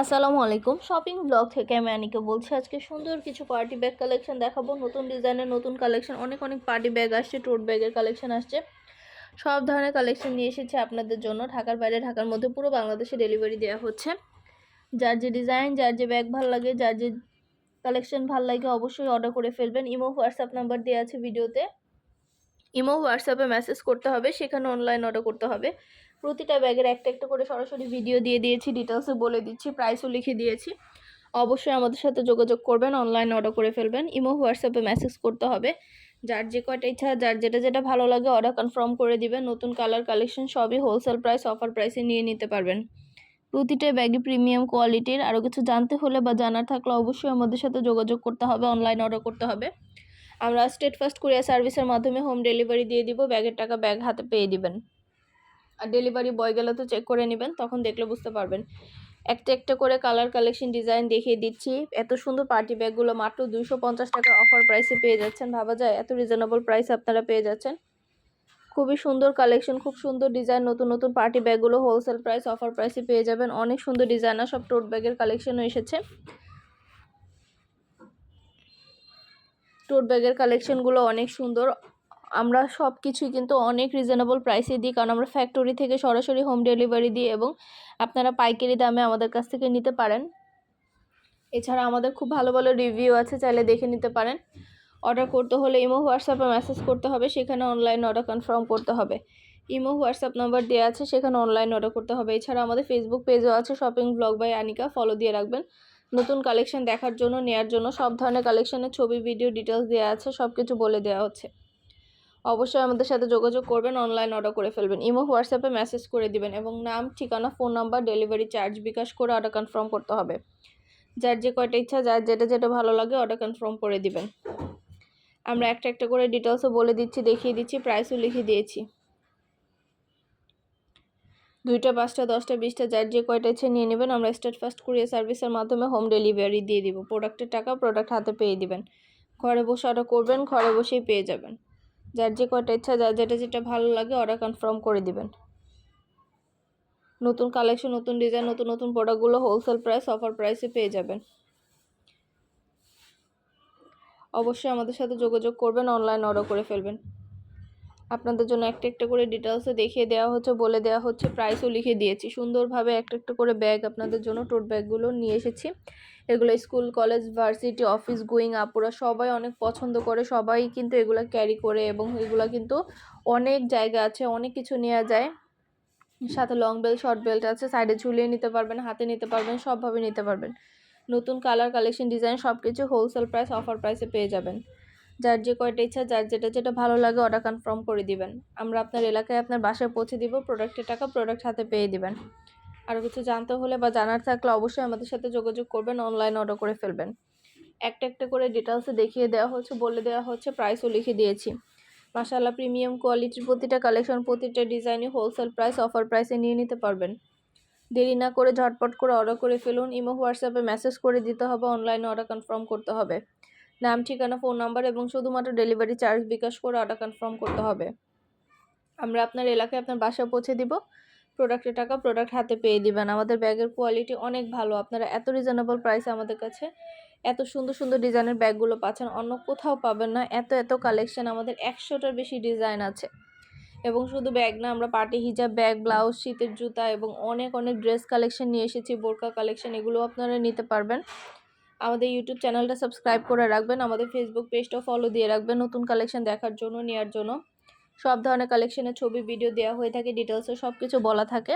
আসসালামু আলাইকুম। Shopping blog থেকে আমি আনিকে বলছি, আজকে সুন্দর কিছু পার্টি ব্যাগ কালেকশন দেখাবো। নতুন ডিজাইনের নতুন কালেকশন অনেক অনেক পার্টি ব্যাগ আসছে টোট ব্যাগের কালেকশন আসছে। সব ধরনের কালেকশন নিয়ে এসেছে আপনাদের জন্য। ঢাকার বাইরে, ঢাকার মধ্যে পুরো বাংলাদেশে ডেলিভারি দেওয়া হচ্ছে। যার যে ডিজাইন যার যে ব্যাগ ভালো লাগে, যার যে কালেকশন ভালো লাগে, অবশ্যই অর্ডার করে ফেলবেন। ইমো, হোয়াটসঅ্যাপ নাম্বার দেওয়া আছে ভিডিওতে। ইমো, হোয়াটসঅ্যাপে মেসেজ করতে হবে, সেখানে অনলাইন অর্ডার করতে হবে। প্রতিটা ব্যাগের একটা একটা করে সরাসরি ভিডিও দিয়ে দিয়েছি ডিটেলসে বলে দিচ্ছি প্রাইসও লিখে দিয়েছি। অবশ্যই আমাদের সাথে যোগাযোগ করবেন অনলাইন অর্ডার করে ফেলবেন। ইমো হোয়াটসঅ্যাপে মেসেজ করতে হবে। যার যে কয়টা ইচ্ছা, যার যেটা যেটা ভালো লাগে অর্ডার কনফার্ম করে দিবেন। নতুন কালার কালেকশন সবই হোলসেল প্রাইস অফার প্রাইসে নিয়ে নিতে পারবেন। প্রতিটা ব্যাগই প্রিমিয়াম কোয়ালিটির আরও কিছু জানতে হলে বা জানার থাকলে অবশ্যই আমাদের সাথে যোগাযোগ করতে হবে অনলাইন অর্ডার করতে হবে। আমরা স্টেট ফার্স্ট কুরিয়ার সার্ভিসের মাধ্যমে হোম ডেলিভারি দিয়ে দিব, ব্যাগের টাকা ব্যাগ হাতে পেয়ে দিবেন। আর ডেলিভারি বয় গেলে তো চেক করে নেবেন, তখন দেখলে বুঝতে পারবেন। একটা একটা করে কালার কালেকশন ডিজাইন দেখিয়ে দিচ্ছি। এত সুন্দর পার্টি ব্যাগগুলো মাত্র দুইশো পঞ্চাশ টাকা অফার প্রাইসে পেয়ে যাচ্ছেন। ভাবা যায় এত রিজনেবল প্রাইস আপনারা পেয়ে যাচ্ছেন। খুবই সুন্দর কালেকশন খুব সুন্দর ডিজাইন নতুন নতুন পার্টি ব্যাগগুলো হোলসেল প্রাইস অফার প্রাইসে পেয়ে যাবেন। অনেক সুন্দর ডিজাইনার সব টোট ব্যাগের কালেকশনও এসেছে। টোট ব্যাগের কালেকশনগুলো অনেক সুন্দর। আমরা সব কিছুই কিন্তু অনেক রিজনেবল প্রাইসে দিই। কারণ আমরা ফ্যাক্টরি থেকে সরাসরি হোম ডেলিভারি দিই এবং আপনারা পাইকারি দামে আমাদের কাছ থেকে নিতে পারেন। এছাড়া আমাদের খুব ভালো ভালো রিভিউ আছে, চাইলে দেখে নিতে পারেন। অর্ডার করতে হলে ইমো, হোয়াটসঅ্যাপে মেসেজ করতে হবে, সেখানে অনলাইন অর্ডার কনফার্ম করতে হবে। ইমো, হোয়াটসঅ্যাপ নাম্বার দেওয়া আছে, সেখানে অনলাইন অর্ডার করতে হবে। এছাড়া আমাদের ফেসবুক পেজও আছে shopping blog by Anika follow দিয়ে রাখবেন। নতুন কালেকশন দেখার জন্য, নেয়ার জন্য, সব ধরনের কালেকশনের ছবি ভিডিও ডিটেলস দেওয়া আছে সব কিছু বলে দেওয়া হচ্ছে। অবশ্যই আমাদের সাথে যোগাযোগ করবেন অনলাইন অর্ডার করে ফেলবেন। ইমো হোয়াটসঅ্যাপে মেসেজ করে দিবেন এবং নাম, ঠিকানা phone number delivery charge bKash করে অর্ডার কনফার্ম করতে হবে। যার যে কয়টা ইচ্ছা, যার যেটা যেটা ভালো লাগে অর্ডার কনফার্ম করে দিবেন। আমরা একটা একটা করে ডিটেলসও বলে দিচ্ছি, দেখিয়ে দিচ্ছি প্রাইসও লিখে দিয়েছি। দুইটা, পাঁচটা, দশটা, বিশটা, যার যে কয়টা ইচ্ছে নিয়ে নেবেন, আমরা স্টেট ফার্স্ট কুরিয়ার সার্ভিসের মাধ্যমে হোম ডেলিভারি দিয়ে দিব। প্রোডাক্টের টাকা প্রোডাক্ট হাতে পেয়ে দিবেন। ঘরে বসে অর্ডার করবেন, ঘরে বসেই পেয়ে যাবেন। যার যে কয়টা ইচ্ছা, যার যেটা যেটা ভালো লাগে অর্ডার কনফার্ম করে দিবেন। নতুন কালেকশন নতুন ডিজাইন নতুন নতুন প্রোডাক্টগুলো হোলসেল প্রাইস অফার প্রাইসে পেয়ে যাবেন। অবশ্যই আমাদের সাথে যোগাযোগ করবেন অনলাইন অর্ডার করে ফেলবেন। আপনাদের জন্য একটা একটা করে ডিটেলসে দেখিয়ে দেওয়া হচ্ছে, বলে দেওয়া হচ্ছে প্রাইসও লিখে দিয়েছি। সুন্দরভাবে একটা একটা করে ব্যাগ আপনাদের জন্য টোট ব্যাগগুলো নিয়ে এসেছি। এগুলো school, college, varsity, office, going, আপুরা সবাই অনেক পছন্দ করে। সবাই কিন্তু এগুলো ক্যারি করে এবং এগুলো কিন্তু অনেক জায়গা আছে, অনেক কিছু নেওয়া যায়। সাথে লং বেল্ট শর্ট বেল্ট আছে সাইডে ঝুলিয়ে নিতে পারবেন, হাতে নিতে পারবেন, সবভাবে নিতে পারবেন। নতুন কালার কালেকশন ডিজাইন সব কিছু হোলসেল প্রাইস অফার প্রাইসে পেয়ে যাবেন। যার যে কয়টা ইচ্ছা, যার যেটা যেটা ভালো লাগে অর্ডার কনফার্ম করে দিবেন। আমরা আপনার এলাকায় আপনার বাসায় পৌঁছে দিব প্রোডাক্টের টাকা প্রোডাক্ট হাতে পেয়ে দিবেন। আরও কিছু জানতে হলে বা জানার থাকলে অবশ্যই আমাদের সাথে যোগাযোগ করবেন অনলাইন অর্ডার করে ফেলবেন। একটা একটা করে ডিটেলসে দেখিয়ে দেওয়া হচ্ছে, বলে দেওয়া হচ্ছে প্রাইসও লিখে দিয়েছি। মাসাল্লাহ প্রিমিয়াম কোয়ালিটির প্রতিটা কালেকশন প্রতিটা ডিজাইনই হোলসেল প্রাইস অফার প্রাইসে নিয়ে নিতে পারবেন। দেরি না করে ঝটপট করে অর্ডার করে ফেলুন, ইমো, হোয়াটসঅ্যাপে মেসেজ করে দিতে হবে অনলাইনে অর্ডার কনফার্ম করতে হবে। নাম, ঠিকানা ফোন নাম্বার এবং শুধুমাত্র ডেলিভারি চার্জ বিকাশ করে অর্ডার কনফার্ম করতে হবে। আমরা আপনার এলাকায় আপনার বাসায় পৌঁছে দিব। প্রোডাক্টের টাকা প্রোডাক্ট হাতে পেয়ে দিবেন। আমাদের ব্যাগের কোয়ালিটি অনেক ভালো। আপনারা এত রিজনেবল প্রাইসে আমাদের কাছে এত সুন্দর সুন্দর ডিজাইনের ব্যাগগুলো পাচ্ছেন। অন্য কোথাও পাবেন না। এত এত কালেকশন আমাদের একশোটার বেশি ডিজাইন আছে। এবং শুধু ব্যাগ না, আমরা পার্টি হিজাব ব্যাগ ব্লাউজ শীতের জুতা এবং অনেক অনেক ড্রেস কালেকশন নিয়ে এসেছি। বোরকা কালেকশন এগুলো আপনারা নিতে পারবেন। আমাদের ইউটিউব চ্যানেলটা সাবস্ক্রাইব করে রাখবেন। আমাদের ফেসবুক পেজটাও ফলো দিয়ে রাখবেন। নতুন কালেকশন দেখার জন্য নেওয়ার জন্য। সব ধরনের কালেকশনের ছবি ভিডিও দেওয়া হয়ে থাকে ডিটেলসে সব কিছু বলা থাকে।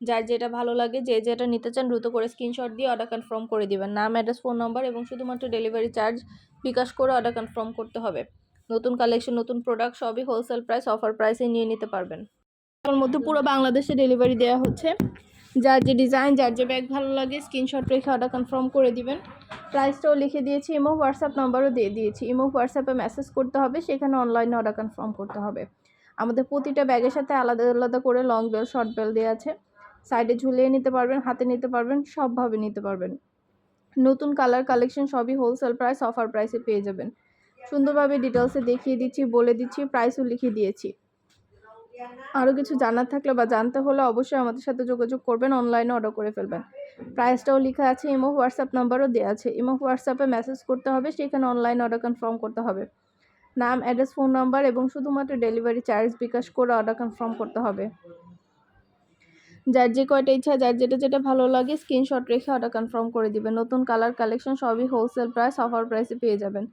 যার যেটা ভালো লাগে, যে যেটা নিতে চান দ্রুত করে স্ক্রিনশট দিয়ে অর্ডার কনফার্ম করে দিবেন। নাম অ্যাড্রেস ফোন নম্বর এবং শুধুমাত্র ডেলিভারি চার্জ বিকাশ করে অর্ডার কনফার্ম করতে হবে। নতুন কালেকশন নতুন প্রোডাক্ট সবই হোলসেল প্রাইস অফার প্রাইসে নিয়ে নিতে পারবেন। তার মধ্যে পুরো বাংলাদেশে ডেলিভারি দেওয়া হচ্ছে। যার যে ডিজাইন যার যে ব্যাগ ভালো লাগে স্ক্রিনশট রেখে অর্ডার কনফার্ম করে দিবেন। প্রাইসটাও লিখে দিয়েছি ইমো হোয়াটসঅ্যাপ নাম্বারও দিয়ে দিয়েছি। ইমো হোয়াটসঅ্যাপে মেসেজ করতে হবে, সেখানে অনলাইনে অর্ডার কনফার্ম করতে হবে। আমাদের প্রতিটা ব্যাগের সাথে আলাদা আলাদা করে লং বেল শর্ট বেল দেওয়া আছে। সাইডে ঝুলিয়ে নিতে পারবেন, হাতে নিতে পারবেন, সবভাবে নিতে পারবেন। নতুন কালার কালেকশন সবই হোলসেল প্রাইস অফার প্রাইসে পেয়ে যাবেন। সুন্দরভাবে ডিটেলসে দেখিয়ে দিচ্ছি, বলে দিচ্ছি প্রাইসও লিখে দিয়েছি। আরও কিছু জানার থাকলে বা জানতে হলে অবশ্যই আমাদের সাথে যোগাযোগ করবেন অনলাইনে অর্ডার করে ফেলবেন। প্রাইসটাও লেখা আছে, ইমো, হোয়াটসঅ্যাপ নাম্বারও দেওয়া আছে। ইমো, হোয়াটসঅ্যাপে মেসেজ করতে হবে, সেখানে অনলাইন অর্ডার কনফার্ম করতে হবে। নাম অ্যাড্রেস ফোন নাম্বার এবং শুধুমাত্র ডেলিভারি চার্জ বিকাশ করে অর্ডার কনফার্ম করতে হবে। যার যে কয়টা ইচ্ছা, যার যেটা যেটা ভালো লাগে স্ক্রিনশট রেখে অর্ডার কনফার্ম করে দিবেন। নতুন কালার কালেকশন সবই হোলসেল প্রাইস অফার প্রাইসে পেয়ে যাবেন।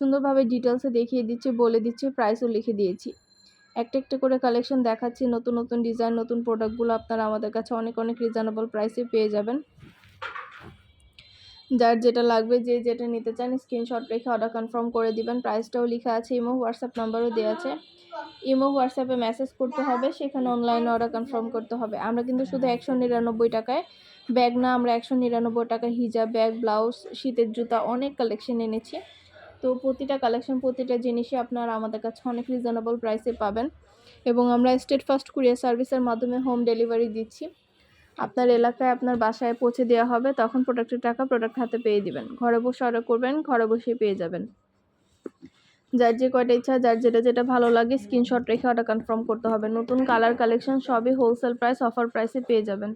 সুন্দরভাবে ডিটেলসে দেখিয়ে দিচ্ছি, বলে দিচ্ছি প্রাইসও লিখে দিয়েছি। একটা একটা করে কালেকশন দেখাচ্ছি, নতুন নতুন ডিজাইন নতুন প্রোডাক্টগুলো আপনারা আমাদের কাছে অনেক অনেক রিজনেবল প্রাইসে পেয়ে যাবেন। যার যেটা লাগবে, যে যেটা নিতে চান স্ক্রিনশট রেখে অর্ডার কনফার্ম করে দিবেন। প্রাইসটাও লেখা আছে ইমো হোয়াটসঅ্যাপ নাম্বারও দেওয়া আছে। ইমো হোয়াটসঅ্যাপে মেসেজ করতে হবে, সেখানে অনলাইনে অর্ডার কনফার্ম করতে হবে। আমরা কিন্তু শুধু একশো নিরানব্বই টাকায় ব্যাগ না, আমরা একশো নিরানব্বই টাকার হিজাব ব্যাগ ব্লাউজ শীতের জুতা অনেক কালেকশন এনেছি। তো প্রতিটা কালেকশন প্রতিটা জিনিসই আপনারা আমাদের কাছে অনেক রিজনেবল প্রাইসে পাবেন। এবং আমরা স্টেট ফার্স্ট কুরিয়ার সার্ভিসের মাধ্যমে হোম ডেলিভারি দিচ্ছি। আপনার এলাকায় আপনার বাসায় পৌঁছে দেওয়া হবে, তখন প্রোডাক্টের টাকা প্রোডাক্ট হাতে পেয়ে দিবেন। ঘরে বসে অর্ডার করবেন, ঘরে বসেই পেয়ে যাবেন। যার যে কয়টা ইচ্ছা, যার যেটা যেটা ভালো লাগে স্ক্রিনশট রেখে অর্ডার কনফার্ম করতে হবে। নতুন কালার কালেকশন সবই হোলসেল প্রাইস অফার প্রাইসে পেয়ে যাবেন।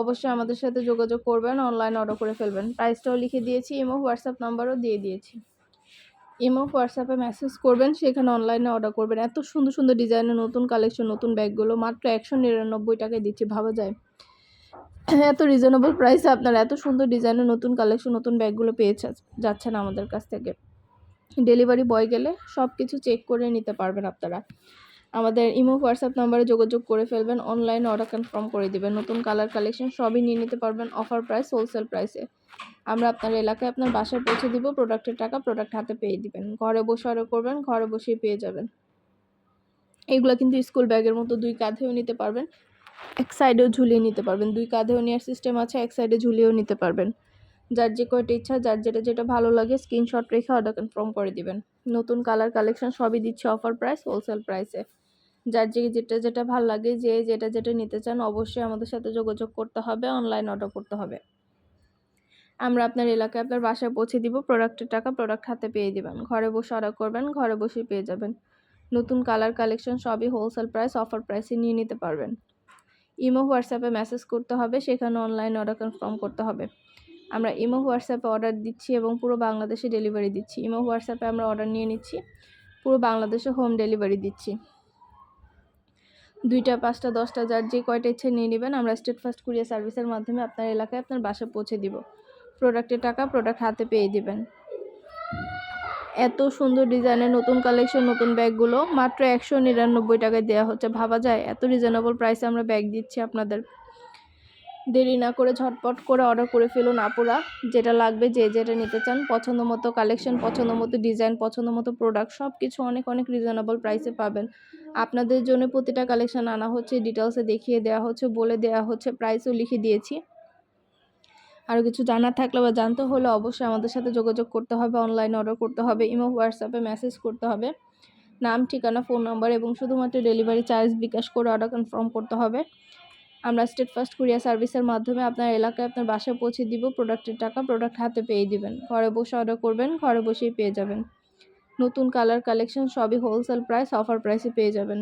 অবশ্যই আমাদের সাথে যোগাযোগ করবেন অনলাইন অর্ডার করে ফেলবেন। প্রাইসটাও লিখে দিয়েছি ইমো হোয়াটসঅ্যাপ নাম্বারও দিয়ে দিয়েছি। ইমো হোয়াটসঅ্যাপে মেসেজ করবেন, সেখানে অনলাইনে অর্ডার করবেন। এত সুন্দর সুন্দর ডিজাইনের নতুন কালেকশন নতুন ব্যাগগুলো, মাত্র একশো নিরানব্বই টাকায় দিচ্ছি, ভাবা যায়। এত রিজনেবল প্রাইসে আপনারা এত সুন্দর ডিজাইনের নতুন কালেকশন নতুন ব্যাগগুলো পেয়ে যাচ্ছেন আমাদের কাছ থেকে। ডেলিভারি বয় গেলে সব কিছু চেক করে নিতে পারবেন আপনারা। আমাদের ইমো, হোয়াটসঅ্যাপ নাম্বারে যোগাযোগ করে ফেলবেন। অনলাইন অর্ডার কনফার্ম করে দেবেন। নতুন কালার কালেকশন সবই নিয়ে নিতে পারবেন অফার প্রাইস হোলসেল প্রাইসে আমরা আপনার এলাকায় আপনার বাসায় পৌঁছে দিব প্রোডাক্টের টাকা প্রোডাক্ট হাতে পেয়ে দিবেন। ঘরে বসে অর্ডার করবেন, ঘরে বসেই পেয়ে যাবেন। এগুলো কিন্তু স্কুল ব্যাগের মতো দুই কাঁধেও নিতে পারবেন। এক সাইডেও ঝুলিয়ে নিতে পারবেন। দুই কাঁধেও নেওয়ার সিস্টেম আছে, এক সাইডে ঝুলিয়েও নিতে পারবেন। যার যে কয়টা ইচ্ছা, যার যেটা যেটা ভালো লাগে স্ক্রিনশট রেখে অর্ডার কনফার্ম করে দিবেন। নতুন কালার কালেকশন সবই দিচ্ছে অফার প্রাইস হোলসেল প্রাইসে যার যে যেটা যেটা ভালো লাগে, যে যেটা যেটা নিতে চান, অবশ্যই আমাদের সাথে যোগাযোগ করতে হবে অনলাইন অর্ডার করতে হবে। আমরা আপনার এলাকায় আপনার বাসায় পৌঁছে দিব প্রোডাক্টের টাকা প্রোডাক্ট হাতে পেয়ে দিবেন। ঘরে বসে অর্ডার করবেন, ঘরে বসেই পেয়ে যাবেন। নতুন কালার কালেকশন সবই হোলসেল প্রাইস অফার প্রাইসে নিয়ে নিতে পারবেন। ইমো হোয়াটসঅ্যাপে মেসেজ করতে হবে, সেখানে অনলাইন অর্ডার কনফার্ম করতে হবে। আমরা ইমো হোয়াটসঅ্যাপে অর্ডার দিচ্ছি এবং পুরো বাংলাদেশে ডেলিভারি দিচ্ছি। ইমো হোয়াটসঅ্যাপে আমরা অর্ডার নিয়ে নিচ্ছি, পুরো বাংলাদেশে হোম ডেলিভারি দিচ্ছি। দুইটা, পাঁচটা, দশটা, যার যে কয়টা ইচ্ছে নিয়ে নেবেন, আমরা স্টেট ফার্স্ট কুরিয়ার সার্ভিসের মাধ্যমে আপনার এলাকায় আপনার বাসায় পৌঁছে দিব। প্রোডাক্টের টাকা প্রোডাক্ট হাতে পেয়ে দিবেন। এত সুন্দর ডিজাইনের নতুন কালেকশন, নতুন ব্যাগগুলো, মাত্র একশো নিরানব্বই টাকায় দেওয়া হচ্ছে। ভাবা যায়, এত রিজনেবল প্রাইসে আমরা ব্যাগ দিচ্ছি আপনাদের। দেরি না করে ঝটপট করে অর্ডার করে ফেলুন আপুরা। যেটা লাগবে যে যেটা নিতে চান, পছন্দ মতো কালেকশন পছন্দ মতো ডিজাইন পছন্দ মতো প্রোডাক্ট সব কিছু অনেক অনেক রিজনেবল প্রাইসে পাবেন। আপনাদের জন্য প্রতিটা কালেকশন আনা হচ্ছে ডিটেলসে দেখিয়ে দেওয়া হচ্ছে, বলে দেওয়া হচ্ছে প্রাইসও লিখে দিয়েছি। আরও কিছু জানার থাকলে বা জানতে হলে অবশ্যই আমাদের সাথে যোগাযোগ করতে হবে অনলাইনে অর্ডার করতে হবে, ইমো হোয়াটসঅ্যাপে মেসেজ করতে হবে। নাম, ঠিকানা ফোন নাম্বার এবং শুধুমাত্র ডেলিভারি চার্জ বিকাশ করে অর্ডার কনফার্ম করতে হবে। আমরা স্টেট ফার্স্ট কুরিয়ার সার্ভিসের মাধ্যমে আপনার এলাকায় আপনার বাসায় পৌঁছে দিব, প্রোডাক্টের টাকা, প্রোডাক্ট হাতে পেয়ে দিবেন। ঘরে বসে অর্ডার করবেন, ঘরে বসেই পেয়ে যাবেন। নতুন কালার কালেকশন সবই হোলসেল প্রাইস অফার প্রাইসে পেয়ে যাবেন।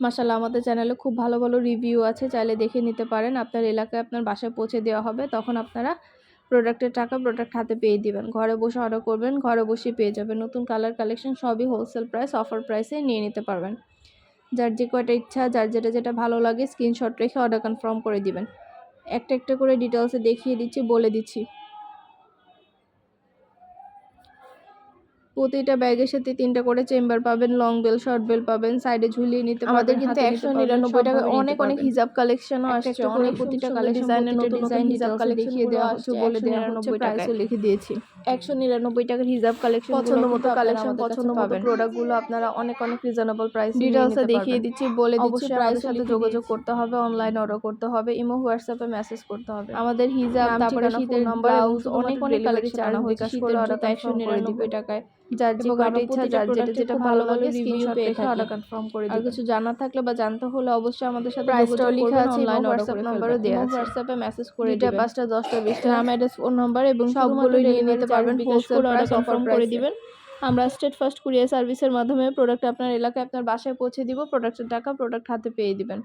মাসাল্লাহ আমাদের চ্যানেলে খুব ভালো ভালো রিভিউ আছে। চাইলে দেখে নিতে পারেন, আপনার এলাকায় আপনার বাসায় পৌঁছে দেওয়া হবে, তখন আপনারা প্রোডাক্টের টাকা, প্রোডাক্ট হাতে পেয়ে দিবেন। ঘরে বসে অর্ডার করবেন, ঘরে বসে পেয়ে যাবেন। নতুন কালার কালেকশন সবই হোলসেল প্রাইস অফার প্রাইসে নিয়ে নিতে পারবেন। যার যে কয়টা ইচ্ছা, যার যেটা যেটা ভালো লাগে স্ক্রিনশট রেখে অর্ডার কনফার্ম করে দিবেন। একটা একটা করে ডিটেলসে দেখিয়ে দিচ্ছি, বলে দিচ্ছি। প্রতিটা ব্যাগের সাথে তিনটা করে চেম্বার পাবেন লং বেল শর্ট বেল পাবেন সাইডে ঝুলিয়ে নিতে আমাদের কিন্তু একশো নিরানব্বই টাকা অনেক অনেক হিজাব কালেকশনও আসছে অনেক প্রতিটা কালেকশন ডিজাইনের নতুন ডিজাইন হিজাব কালেকশন দেওয়া হচ্ছে বলে হচ্ছে লিখে দিয়েছি। একশো নিরানব্বই টাকার হিজাব কালেকশন পছন্দ মতো কালেকশন পছন্দ মতো প্রোডাক্টগুলো আপনারা অনেক অনেক রিজনেবল প্রাইস ডিটেলসে দেখিয়ে দিচ্ছি বলে দিচ্ছি প্রাইসের সাথে যোগাযোগ করতে হবে অনলাইন অর্ডার করতে হবে ইমো হোয়াটসঅ্যাপে মেসেজ করতে হবে। আমাদের হিজাব তারপরে শীতের নাম্বার অনেক অনেক কালেকশন আনা হয়েছে শীতের অর্ডার একশো নিরানব্বই টাকায়। যার যে কয়টা ইচ্ছা যার যেটা যেটা ভালো লাগে স্ক্রিনশট রেখে অর্ডার কনফার্ম করে দিন আর কিছু জানার থাকলে বা জানতে হলে অবশ্যই আমাদের সাথে প্রাইসটাও লেখা আছে অনলাইন হোয়াটসঅ্যাপ নাম্বারও দেওয়া আছে। হোয়াটসঅ্যাপে মেসেজ করে দিবেন। পাঁচটা দশটা বিশটা নাম অ্যাড্রেস ফোন নাম্বার এবং সবগুলো নিয়ে নিতে পারবেন পোস্ট অর্ডার কনফার্ম করে দিবেন। আমরা স্টেট ফার্স্ট কুরিয়ার সার্ভিসের মাধ্যমে প্রোডাক্ট আপনার এলাকায় আপনার বাসায় পৌঁছে দিব প্রোডাক্টের টাকা প্রোডাক্ট হাতে পেয়ে দিবেন।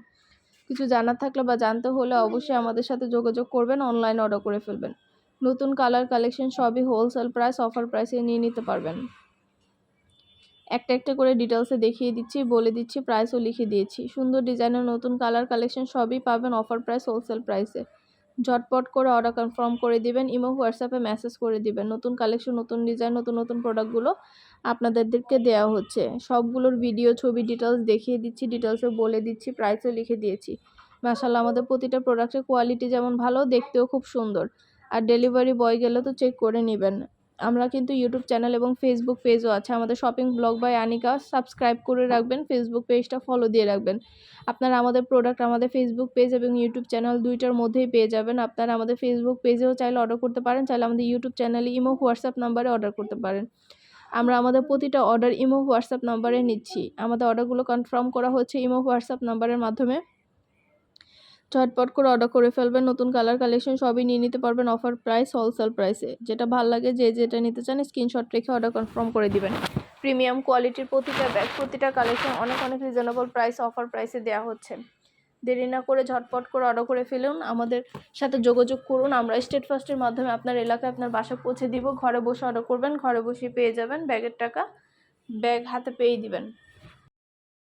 কিছু জানার থাকলে বা জানতে হলে অবশ্যই আমাদের সাথে যোগাযোগ করবেন অনলাইন অর্ডার করে ফেলবেন। নতুন কালার কালেকশন সবই হোলসেল প্রাইস অফার প্রাইসে নিয়ে নিতে পারবেন। একটা একটা করে ডিটেলসে দেখিয়ে দিচ্ছি, বলে দিচ্ছি প্রাইসও লিখে দিয়েছি। সুন্দর ডিজাইনের নতুন কালার কালেকশন সবই পাবেন অফার প্রাইস হোলসেল প্রাইসে ঝটপট করে অর্ডার কনফার্ম করে দিবেন ইমো হোয়াটসঅ্যাপে মেসেজ করে দিবেন। নতুন কালেকশন নতুন ডিজাইন নতুন নতুন প্রোডাক্টগুলো আপনাদেরকে দেওয়া হচ্ছে। সবগুলোর ভিডিও ছবি ডিটেলস দেখিয়ে দিচ্ছি ডিটেলসে বলে দিচ্ছি প্রাইসও লিখে দিয়েছি। মাসাল্লাহ আমাদের প্রতিটা প্রোডাক্টের কোয়ালিটি যেমন ভালো, দেখতেও খুব সুন্দর। আর ডেলিভারি বয় গেলে তো চেক করে নেবেন। আমরা কিন্তু ইউটিউব চ্যানেল এবং ফেসবুক পেজও আছে। আমাদের shopping blog by Anika subscribe করে রাখবেন ফেসবুক পেজটা ফলো দিয়ে রাখবেন। আপনারা আমাদের প্রোডাক্ট আমাদের ফেসবুক পেজ এবং ইউটিউব চ্যানেল দুইটার মধ্যেই পেয়ে যাবেন। আপনারা আমাদের ফেসবুক পেজেও চাইলে অর্ডার করতে পারেন, চাইলে আমাদের ইউটিউব চ্যানেলে ইমো হোয়াটসঅ্যাপ নাম্বারে অর্ডার করতে পারেন। আমরা আমাদের প্রতিটা অর্ডার ইমো হোয়াটসঅ্যাপ নাম্বারে নিচ্ছি। আমাদের অর্ডারগুলো কনফার্ম করা হচ্ছে ইমো হোয়াটসঅ্যাপ নাম্বারের মাধ্যমে। ঝটপট করে অর্ডার করে ফেলবেন, নতুন কালার কালেকশন সবই নিয়ে নিতে পারবেন অফার প্রাইস হোলসেল প্রাইসে যেটা ভালো লাগে, যে যেটা নিতে চান স্ক্রিনশট রেখে অর্ডার কনফার্ম করে দিবেন। প্রিমিয়াম কোয়ালিটির প্রতিটা ব্যাগ প্রতিটা কালেকশন অনেক অনেক রিজনেবল প্রাইস অফার প্রাইসে দেওয়া হচ্ছে। দেরি না করে ঝটপট করে অর্ডার করে ফেলুন, আমাদের সাথে যোগাযোগ করুন। আমরা স্টেট ফার্স্টের মাধ্যমে আপনার এলাকায় আপনার বাসা পৌঁছে দিব। ঘরে বসে অর্ডার করবেন, ঘরে বসে পেয়ে যাবেন ব্যাগের টাকা। ব্যাগ হাতে পেয়ে দিবেন।